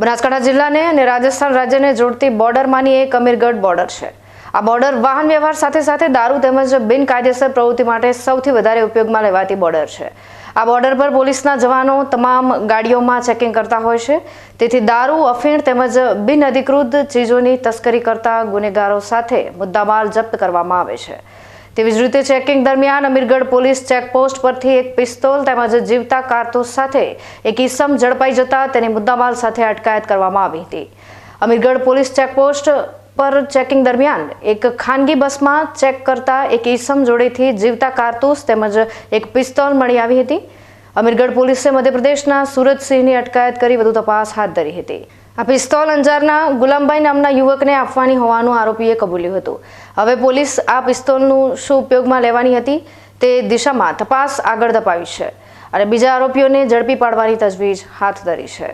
બનાસકાંઠા જિલ્લાને અને રાજસ્થાન રાજ્યને જોડતી બોર્ડરમાંની એક અમીરગઢ બોર્ડર છે. આ બોર્ડર વાહન વ્યવહાર સાથે સાથે દારૂ તેમજ બિનકાયદેસર પ્રવૃત્તિ માટે સૌથી વધારે ઉપયોગમાં લેવાતી બોર્ડર છે. આ બોર્ડર પર પોલીસના જવાનો તમામ ગાડીઓમાં ચેકિંગ કરતા હોય છે. તેથી દારૂ, અફીણ તેમજ બિનઅધિકૃત ચીજોની તસ્કરી કરતા ગુનેગારો સાથે મુદ્દામાલ જપ્ત કરવામાં આવે છે. તેવી જ રીતે ચેકિંગ દરમિયાન અમીરગઢ પોલીસ ચેકપોસ્ટ પરથી એક પિસ્તોલ તેમજ જીવતા કારતૂસ સાથે એક ઈસમ ઝડપાઈ જતા તેની મુદ્દામાલ સાથે અટકાયત કરવામાં આવી હતી. અમીરગઢ પોલીસ ચેકપોસ્ટ પર ચેકિંગ દરમિયાન એક ખાનગી બસમાં ચેક કરતા એક ઈસમ જોડેથી જીવતા કારતૂસ તેમજ એક પિસ્તોલ મળી આવી હતી. અમીરગઢ પોલીસે મધ્યપ્રદેશના સુરતસિંહની અટકાયત કરી વધુ તપાસ હાથ ધરી હતી. આ પિસ્તોલ અંજારના ગુલામભાઈ નામના યુવકને આપવાની હોવાનું આરોપીએ કબૂલ્યું હતું. હવે પોલીસ આ પિસ્તોલનું શું ઉપયોગમાં લેવાની હતી તે દિશામાં તપાસ આગળ ધપાવી છે અને બીજા આરોપીઓને ઝડપી પાડવાની તજવીજ હાથ ધરી છે.